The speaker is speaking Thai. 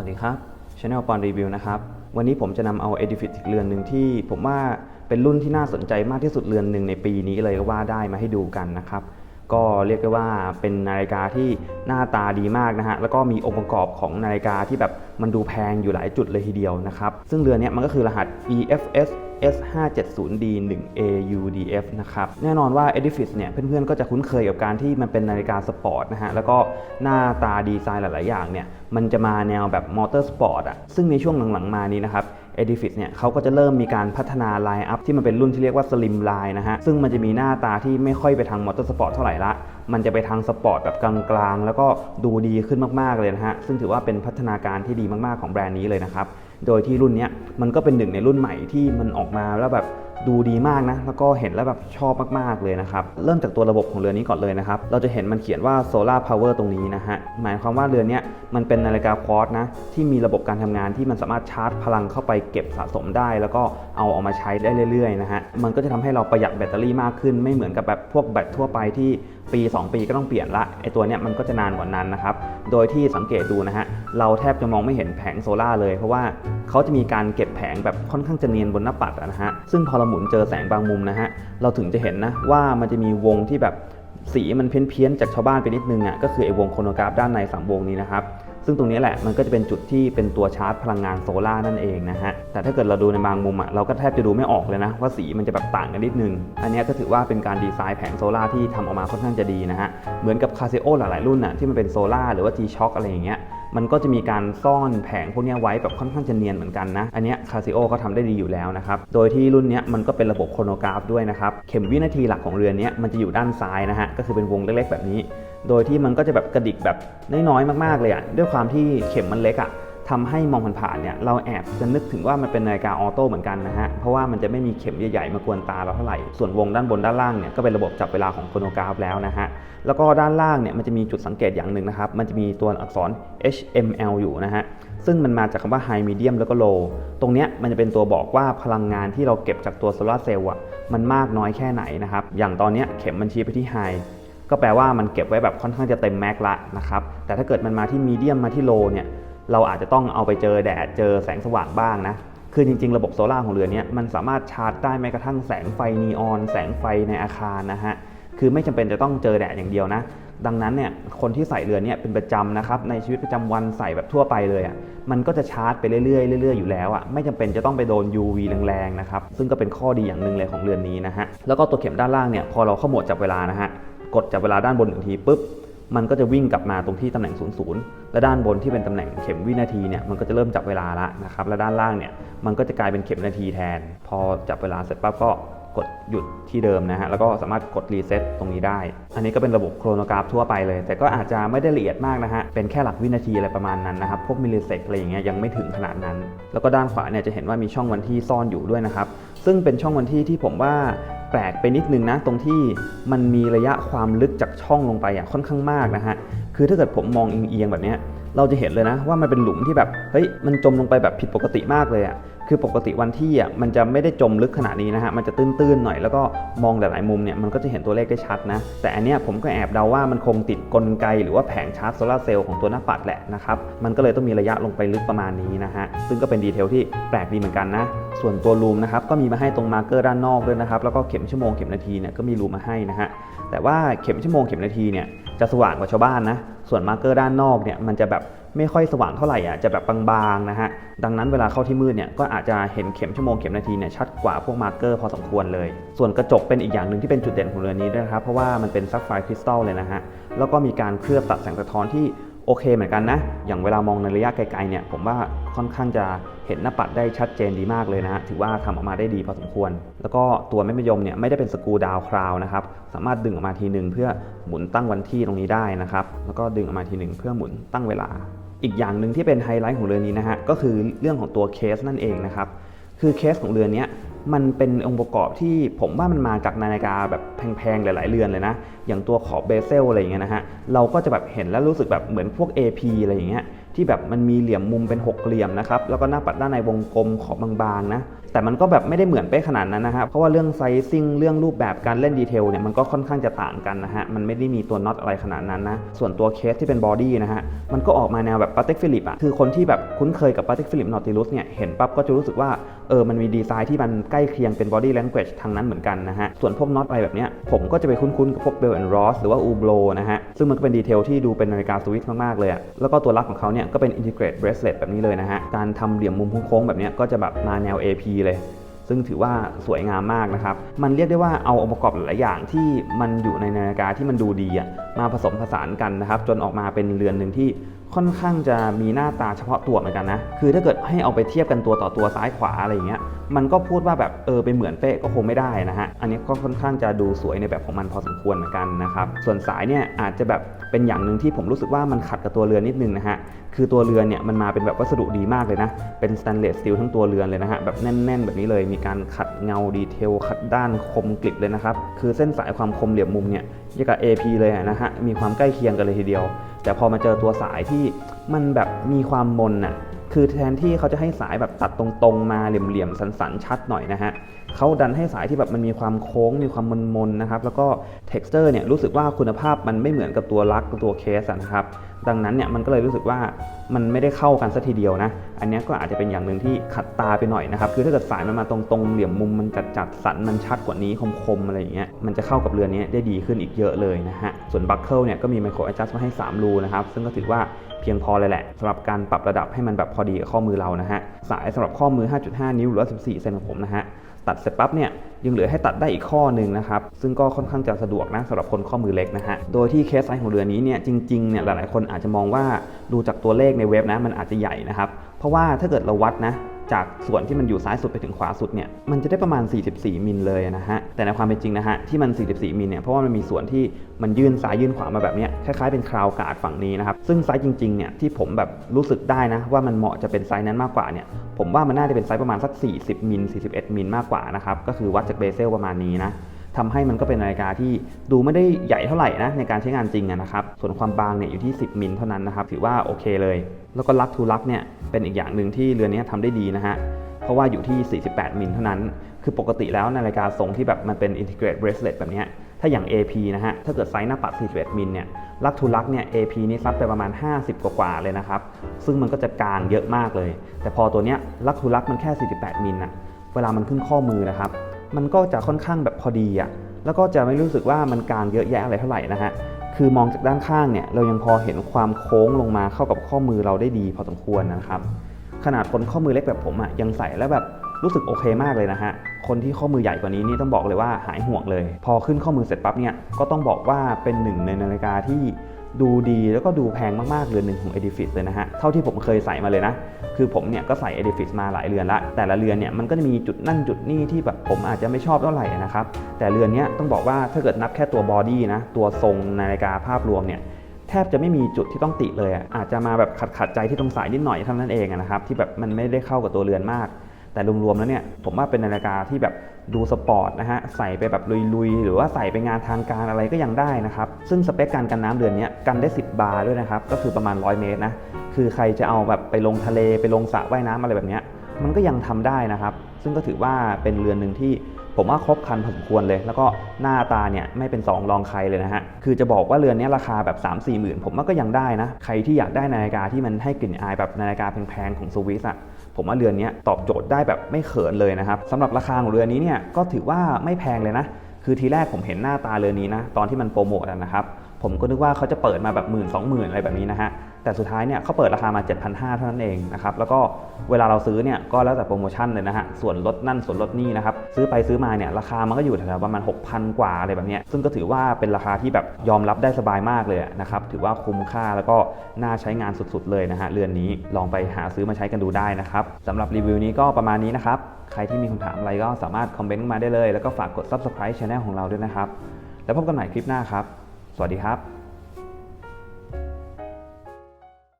วัสดีครับ Channel ปอนรีวิวนะครับ วันนี้ผมจะนำเอา Edifix อีกเรือนหนึ่งที่ผมว่าเป็นรุ่นที่น่าสนใจมากที่สุดเรือนหนึ่งในปีนี้เลยก็ว่าได้มาให้ดูกันนะครับ ก็เรียกได้ว่าเป็นนาฬิกาที่หน้าตาดีมากนะฮะแล้วก็มีองค์ประกอบของนาฬิกาที่แบบมันดูแพงอยู่หลายจุดเลยทีเดียวนะครับซึ่งเรือนนี้มันก็คือรหัส EFS S570D 1 AUDF นะครับ แน่นอนว่า Edifix เนี่ย เพื่อนๆ ก็จะคุ้นเคยกับการที่มันเป็นนาฬิกาสปอร์ตนะฮะ แล้วก็หน้าตาดีไซน์หลาย ๆ อย่างเนี่ย มันจะมาแนวแบบมอเตอร์สปอร์ตอะซึ่งในช่วงหลัง ๆ มานี้นะครับ Edifix เนี่ยเขาก็จะเริ่มมีการพัฒนาไลน์อัพที่มันเป็นรุ่นที่เรียกว่า Slim Line นะฮะซึ่งมันจะมีหน้าตาที่ไม่ค่อยไปทางมอเตอร์สปอร์ตเท่าไหร่ละ มันจะไปทางสปอร์ตแบบกลางๆ แล้วก็ดูดีขึ้นมากๆเลยนะฮะ ซึ่งถือว่าเป็นพัฒนาการที่ดีมากๆของแบรนด์นี้เลยนะครับ โดยที่รุ่นนี้มันก็เป็นหนึ่งในรุ่นใหม่ที่มันออกมาแล้วแบบดูดีมากนะ แล้วก็เห็นแล้วแบบชอบมาก ๆ เลยนะครับ เริ่มจากตัวระบบของเรือนี้ก่อนเลยนะครับ เราจะเห็นมันเขียนว่า Solar Power ตรงนี้นะฮะ หมายความว่าเรือนนี้มันเป็นนาฬิกาควอตนะ ที่มีระบบการทำงานที่มันสามารถชาร์จพลังเข้าไปเก็บสะสมได้ แล้วก็เอาออกมาใช้ได้เรื่อย ๆ นะฮะ มันก็จะทำให้เราประหยัดแบตเตอรี่มากขึ้น ไม่เหมือนกับแบบพวกแบตทั่วไปที่ ปี 2 ปีก็ต้องเปลี่ยนละไอตัวเนี้ยมันก็จะนานกว่านั้นนะครับ โดยที่สังเกตดูนะฮะเราแทบจะมองไม่เห็นแผงโซล่าเลย เพราะว่าเขาจะมีการเก็บแผงแบบค่อนข้างจะเนียนบนหน้าปัดนะฮะซึ่งพอเราหมุนเจอแสงบางมุมนะฮะเราถึงจะเห็นนะว่ามันจะมีวงที่แบบ สีมันเพี้ยนๆจากชาวบ้านไปนิดนึงอะก็คือไอ้วงโครโนกราฟด้านในสามวงนี้นะครับซึ่งตรงนี้แหละมันก็จะเป็นจุดที่เป็นตัวชาร์จพลังงานโซลาร์นั่นเองนะฮะแต่ถ้าเกิดเราดูในบางมุมอะเราก็แทบจะดูไม่ออกเลยนะว่าสีมันจะแบบต่างกันนิดนึง อันนี้ก็ถือว่าเป็นการดีไซน์แผงโซลาร์ที่ทำออกมาค่อนข้างจะดีนะฮะเหมือนกับคาเซโอหลายๆรุ่นอะที่มันเป็นโซลาร์หรือว่า G-Shock อะไรอย่างเงี้ย มันก็จะมีการซ่อนแผงพวกนี้ไว้แบบค่อนข้างจะเนียนเหมือนกันนะ อันนี้คาซิโอเขาทำได้ดีอยู่แล้วนะครับ โดยที่รุ่นนี้มันก็เป็นระบบโครโนกราฟด้วยนะครับ เข็มวินาทีหลักของเรือนนี้มันจะอยู่ด้านซ้ายนะฮะ ก็คือเป็นวงเล็กๆแบบนี้ โดยที่มันก็จะแบบกระดิกแบบน้อยๆมากๆเลยอะ่ะ ด้วยความที่เข็มมันเล็กอะ่ะ ทำให้มองผ่านๆเนี่ยเราแอบจะนึกถึงว่ามันเป็นนาฬิกาออโต้เหมือนกันนะฮะ เพราะว่ามันจะไม่มีเข็มใหญ่ๆ มากวนตาเราเท่าไหร่ ส่วนวงด้านบนด้านล่างเนี่ยก็เป็นระบบจับเวลาของโครโนกราฟแล้วนะฮะ แล้วก็ด้านล่างเนี่ยมันจะมีจุดสังเกตอย่างหนึ่งนะครับ มันจะมีตัวอักษร HML อยู่นะฮะ ซึ่งมันมาจากคำว่า High Medium แล้วก็ Low ตรงเนี้ยมันจะเป็นตัวบอกว่าพลังงานที่เราเก็บจากตัวโซลาร์เซลล์อะมันมากน้อยแค่ไหนนะครับ อย่างตอนเนี้ยเข็มมันชี้ไปที่ High ก็แปลว่ามันเก็บไว้แบบค่อนข้างจะเต็มแม็กละนะครับ แต่ถ้าเกิดมันมาที่มีเดียมมาที่โลเนี่ย เราอาจจะต้องเอาไปเจอแดดเจอแสงสว่างบ้างนะ คือจริง ๆ ระบบโซลาร์ของเรือนี้มันสามารถชาร์จได้แม้กระทั่งแสงไฟนีออน แสงไฟในอาคารนะฮะ คือไม่จำเป็นจะต้องเจอแดดอย่างเดียวนะ ดังนั้นเนี่ยคนที่ใส่เรือนี้เป็นประจำนะครับในชีวิตประจำวันใส่แบบทั่วไปเลยอะ่ะมันก็จะชาร์จไปเรื่อยๆเรื่อยๆอยู่แล้วอะ่ะไม่จำเป็นจะต้องไปโดน UV แรงๆนะครับซึ่งก็เป็นข้อดีอย่างหนึ่งเลยของเรือนนี้นะฮะแล้วก็ตัวเข็มด้านล่างเนี่ยพอเราเข้าหมดจับเวลานะฮะกดจับเวลาด้านบนหนึ่งทีปุ๊บ มันก็จะวิ่งกลับมาตรงที่ตำแหน่ง 00 และด้านบนที่เป็นตำแหน่งเข็มวินาทีเนี่ยมันก็จะเริ่มจับเวลาละนะครับ และด้านล่างเนี่ยมันก็จะกลายเป็นเข็มนาทีแทน พอจับเวลาเสร็จปั๊บก็กดหยุดที่เดิมนะฮะ แล้วก็สามารถกดรีเซ็ตตรงนี้ได้ อันนี้ก็เป็นระบบโครโนกราฟทั่วไปเลย แต่ก็อาจจะไม่ได้ละเอียดมากนะฮะ เป็นแค่หลักวินาทีอะไรประมาณนั้นนะครับ พวกมิลลิเซกอะไรอย่างเงี้ยยังไม่ถึงขนาดนั้น แล้วก็ด้านขวาเนี่ยจะเห็นว่ามีช่องวันที่ซ่อนอยู่ด้วยนะครับ ซึ่งเป็นช่องวันที่ที่ผมว่า แปลกไปนิดนึงนะตรงที่มันมีระยะความลึกจากช่องลงไปอะค่อนข้างมากนะฮะคือถ้าเกิดผมมองเอียงๆแบบเนี้ยเราจะเห็นเลยนะว่ามันเป็นหลุมที่แบบเฮ้ยมันจมลงไปแบบผิดปกติมากเลยอะ คือปกติวันที่อะมันจะไม่ได้จมลึกขนาดนี้นะฮะมันจะตื้นๆหน่อยแล้วก็มองหลายๆมุมเนี่ยมันก็จะเห็นตัวเลขได้ชัดนะแต่อันเนี้ยผมก็แอบเดาว่ามันคงติดกลไกหรือว่าแผงชาร์จโซลาร์เซลล์ของตัวหน้าปัดแหละนะครับมันก็เลยต้องมีระยะลงไปลึกประมาณนี้นะฮะซึ่งก็เป็นดีเทลที่แปลกดีเหมือนกันนะส่วนตัวลูมนะครับก็มีมาให้ตรงมาร์เกอร์ด้านนอกด้วยนะครับแล้วก็เข็มชั่วโมงเข็มนาทีเนี่ยก็มีรูมมาให้นะฮะแต่ว่าเข็มชั่วโมงเข็มนาทีเนี่ยจะสว่างกว่าชาวบ้านนะส่วนมาร์เกอร์ด้านนอกเนี่ยมันจะแบบ ไม่ค่อยสว่างเท่าไหร่อะจะแบบบางๆนะฮะดังนั้นเวลาเข้าที่มืดเนี่ยก็อาจจะเห็นเข็มชั่วโมงเข็มนาทีเนี่ยชัดกว่าพวกมาร์เกอร์พอสมควรเลย ส่วนกระจกเป็นอีกอย่างหนึ่งที่เป็นจุดเด่นของเรือนนี้ด้วยนะครับเพราะว่ามันเป็นซัฟไฟร์คริสตัลเลยนะฮะแล้วก็มีการเคลือบตัดแสงสะท้อนที่โอเคเหมือนกันนะ อย่างเวลามองในระยะไกลๆเนี่ยผมว่าค่อนข้างจะเห็นหน้าปัดได้ชัดเจนดีมากเลยนะฮะถือว่าทำออกมาได้ดีพอสมควร แล้วก็ตัวแม่มยมเนี่ยไม่ได้เป็นสกูดาวคราวนะครับ สามารถดึงออกมาทีหนึ่งเพื่อหมุนตั้งวันที่ตรงนี้ได้นะครับ แล้วก็ดึงออกมาทีหนึ่งเพื่อหมุนตั้งเวลา อีกอย่างหนึ่งที่เป็นไฮไลท์ของเรือนนี้นะฮะก็คือเรื่องของตัวเคสนั่นเองนะครับคือเคสของเรือนนี้มันเป็นองค์ประกอบที่ผมว่ามันมาจากนาฬิกาแบบแพงๆหลาย ๆ เรือนเลยนะ อย่างตัวขอบเบเซลอะไรอย่างเงี้ยนะฮะเราก็จะแบบเห็นแล้วรู้สึกแบบเหมือนพวก AP อะไรอย่างเงี้ย ที่แบบมันมีเหลี่ยมมุมเป็นหกเหลี่ยมนะครับแล้วก็หน้าปัดด้านในวงกลมขอบบางๆนะแต่มันก็แบบไม่ได้เหมือนเป๊ะขนาดนั้นนะครับเพราะว่าเรื่องไซซิ่งเรื่องรูปแบบการเล่นดีเทลเนี่ยมันก็ค่อนข้างจะต่างกันนะฮะมันไม่ได้มีตัวน็อตอะไรขนาดนั้นนะส่วนตัวเคสที่เป็นบอดี้นะฮะมันก็ออกมาแนวแบบปาเต็กฟิลิปอะคือคนที่แบบคุ้นเคยกับปาเต็กฟิลิปนอติลุสเนี่ยเห็นปั๊บก็จะรู้สึกว่า เออมันมีดีไซน์ที่มันใกล้เคียงเป็นบอดี้แลงเกจทางนั้นเหมือนกันนะฮะ ส่วนพวกน็อตอะไรแบบเนี้ยผมก็จะไปคุ้นๆกับพวกเบลแอนด์รอสหรือว่าอูโบรนะฮะ ซึ่งมันก็เป็นดีเทลที่ดูเป็นนาฬิกาสวิสมากๆเลยอะแล้วก็ตัวลักของเขาเนี่ยก็เป็นอินทิเกรตเบรสเลตแบบนี้เลยนะฮะ การทำเหลี่ยมมุมโค้งๆแบบเนี้ยก็จะแบบมาแนว AP เลยซึ่งถือว่าสวยงามมากนะครับ มันเรียกได้ว่าเอาองค์ประกอบหลายอย่างที่มันอยู่ในนาฬิกาที่มันดูดีอะมาผสมผสานกันนะครับ จนออกมาเป็นเรือนหนึ่งที่ ค่อนข้างจะมีหน้าตาเฉพาะตัวเหมือนกันนะ คือถ้าเกิดให้เอาไปเทียบกันตัวต่อตัวซ้ายขวาอะไรอย่างเงี้ย มันก็พูดว่าแบบเออไปเหมือนเป๊ะก็คงไม่ได้นะฮะ อันนี้ก็ค่อนข้างจะดูสวยในแบบของมันพอสมควรเหมือนกันนะครับ ส่วนสายเนี่ยอาจจะแบบเป็นอย่างหนึ่งที่ผมรู้สึกว่ามันขัดกับตัวเรือนนิดนึงนะฮะ คือตัวเรือนเนี่ยมันมาเป็นแบบวัสดุดีมากเลยนะ เป็นสแตนเลสสตีลทั้งตัวเรือนเลยนะฮะ แบบแน่น ๆ แบบนี้เลย มีการขัดเงาดีเทลขัดด้านคมกริบเลยนะครับ คือเส้นสายความคมเหลี่ยมมุมเนี่ย ยังกับ AP เลยนะฮะ มีความใกล้เคียงกันเลยทีเดียว แต่พอมาเจอตัวสายที่มันแบบมีความมนน่ะ คือแทนที่เขาจะให้สายแบบตัดตรงๆ มาเหลี่ยมๆ สันๆ ชัดหน่อยนะฮะเขาดันให้สายที่แบบมันมีความโค้ง มีความมนๆ นะครับ แล้วก็ texture เนี่ยรู้สึกว่าคุณภาพมันไม่เหมือนกับตัวลักตัวเคสนะครับ ดังนั้นเนี่ยมันก็เลยรู้สึกว่ามันไม่ได้เข้ากันสัทีเดียวนะ อันนี้ก็อาจจะเป็นอย่างหนึ่งที่ขัดตาไปหน่อยนะครับคือถ้าเกิดสายมันมาตรงๆเหลี่ยมมุมมันจัดจัดสันมันชัดกว่านี้คมๆอะไรอย่างเงี้ยมันจะเข้ากับเรือนี้ได้ดีขึ้นอีกเยอะเลยนะฮะส่วนบัคเกิลเนี่ยก็มีไมโคร adjust มาให้ 3 รูนะครับซึ่งก็ถือว่าเพียงพอเลยแหละสำหรับการปรับระดับให้มันแบบพอดีกับข้อมือเรานะฮะสายสำหรับข้อมือ 5.5 นิ้วหรือ14เซนของผมนะฮะ ตัดเสร็จปั๊บเนี่ยยังเหลือให้ตัดได้อีกข้อหนึ่งนะครับ ซึ่งก็ค่อนข้างจะสะดวกนะสำหรับคนข้อมือเล็กนะฮะ โดยที่เคสไซส์ของเรือนี้เนี่ยจริงๆเนี่ยหลายๆคนอาจจะมองว่าดูจากตัวเลขในเว็บนะมันอาจจะใหญ่นะครับ เพราะว่าถ้าเกิดเราวัดนะ จากส่วนที่มันอยู่ซ้ายสุดไปถึงขวาสุดเนี่ยมันจะได้ประมาณ 44 มิลเลยนะฮะแต่ในความเป็นจริงนะฮะที่มัน 44 มิลเนี่ยเพราะว่ามันมีส่วนที่มันยื่นซ้ายยื่นขวามาแบบนี้คล้ายๆเป็นคราวกาดฝั่งนี้นะครับซึ่งไซส์จริงๆเนี่ยที่ผมแบบรู้สึกได้นะว่ามันเหมาะจะเป็นไซส์นั้นมากกว่าเนี่ยผมว่ามันน่าจะเป็นไซส์ประมาณสัก 40มิล41มิลมากกว่านะครับก็คือวัดจากเบเซลประมาณนี้นะ ทำให้มันก็เป็นนาฬิกาที่ดูไม่ได้ใหญ่เท่าไหร่นะในการใช้งานจริงนะครับ ส่วนความบางเนี่ยอยู่ที่ 10 มิลเท่านั้นนะครับ ถือว่าโอเคเลย แล้วก็ลักทูลักเนี่ยเป็นอีกอย่างหนึ่งที่เรือนนี้ทำได้ดีนะฮะ เพราะว่าอยู่ที่ 48 มิลเท่านั้น คือปกติแล้วนาฬิกาทรงที่แบบมันเป็น integrated bracelet แบบนี้ถ้าอย่าง AP นะฮะ ถ้าเกิดไซส์หน้าปัด 41 มิลเนี่ย ลักทูลักเนี่ย AP นี่ซัดไปประมาณ 50 กว่าๆเลยนะครับ ซึ่งมันก็จะกลางเยอะมากเลย แต่พอตัวเนี้ยลักทูลักมันแค่ 48 มิลนะเวลามันขึ้นข้อมือนะครับ มันก็จะค่อนข้างแบบพอดีอะแล้วก็จะไม่รู้สึกว่ามันกลางเยอะแยะอะไรเท่าไหร่นะฮะคือมองจากด้านข้างเนี่ยเรายังพอเห็นความโค้งลงมาเข้ากับข้อมือเราได้ดีพอสมควรนะครับขนาดคนข้อมือเล็กแบบผมอะ่ะยังใส่แล้วแบบรู้สึกโอเคมากเลยนะฮะ คนที่ข้อมือใหญ่กว่านี้นี่ต้องบอกเลยว่าหายห่วงเลย พอขึ้นข้อมือเสร็จปั๊บเนี่ย ก็ต้องบอกว่าเป็นหนึ่งในนาฬิกาที่ ดูดีแล้วก็ดูแพงมาก ๆ เรือนหนึ่งของ Edifix เลยนะฮะ เท่าที่ผมเคยใส่มาเลยนะ คือผมเนี่ยก็ใส่ Edifix มาหลายเรือนละ แต่ละเรือนเนี่ยมันก็จะมีจุดนั่นจุดนี่ที่แบบผมอาจจะไม่ชอบเท่าไหร่นะครับ แต่เรือนนี้ต้องบอกว่าถ้าเกิดนับแค่ตัวบอดี้นะ ตัวทรงนาฬิกาภาพรวมเนี่ยแทบจะไม่มีจุดที่ต้องติเลย อาจจะมาแบบขัดขัดใจที่ตรงสายนิดหน่อยเท่านั้นเองนะครับที่แบบมันไม่ได้เข้ากับตัวเรือนมาก แต่รวมๆแล้วเนี่ยผมว่าเป็นนาฬิกาที่แบบดูสปอร์ตนะฮะใส่ไปแบบลุยๆ หรือว่าใส่ไปงานทางการอะไรก็ยังได้นะครับ ซึ่งสเปคการกันน้ำเรือนนี้กันได้ 10 บาร์ด้วยนะครับ ก็คือประมาณ 100 เมตรนะคือใครจะเอาแบบไปลงทะเลไปลงสระว่ายน้ำอะไรแบบนี้มันก็ยังทำได้นะครับ ซึ่งก็ถือว่าเป็นเรือนหนึ่งที่ผมว่าครบครันพอสมควรเลย แล้วก็หน้าตาเนี่ยไม่เป็น 2 รองใครเลยนะฮะ คือจะบอกว่าเรือนนี้ราคาแบบ 3 4หมื่นผมว่าก็ยังได้นะ ใครที่อยากได้นาฬิกาที่มันให้กลิ่นอายแบบนาฬิกาแพงๆของสวิสอะ ผมว่าเรือนนี้ตอบโจทย์ได้แบบไม่เขินเลยนะครับสำหรับราคาของเรือนนี้เนี่ยก็ถือว่าไม่แพงเลยนะ คือทีแรกผมเห็นหน้าตาเรือนนี้นะตอนที่มันโปรโมทนะครับ ผมก็นึกว่าเขาจะเปิดมาแบบหมื่นสองหมื่นอะไรแบบนี้นะฮะ แต่สุดท้ายเนี่ยเขาเปิดราคามา 7,500 เท่านั้นเองนะครับ แล้วก็เวลาเราซื้อเนี่ยก็แล้วแต่โปรโมชั่นเลยนะฮะ ส่วนลดนั่นส่วนลดนี่นะครับ ซื้อไปซื้อมาเนี่ยราคามันก็อยู่แถวๆประมาณ 6,000 กว่าอะไรแบบนี้ ซึ่งก็ถือว่าเป็นราคาที่แบบยอมรับได้สบายมากเลยนะครับ ถือว่าคุ้มค่าแล้วก็น่าใช้งานสุดๆเลยนะฮะ เรือนนี้ลองไปหาซื้อมาใช้กันดูได้นะครับสำหรับรีวิวนี้ก็ประมาณนี้นะครับ ใครที่มีคำถามอะไรก็สามารถคอมเมนต์มาได้เลย แล้วก็ฝากกด subscribe channel ของเราด้วยนะครับ แล้วพบกันใหม่คลิปหน้าครับ สวัสดีครับ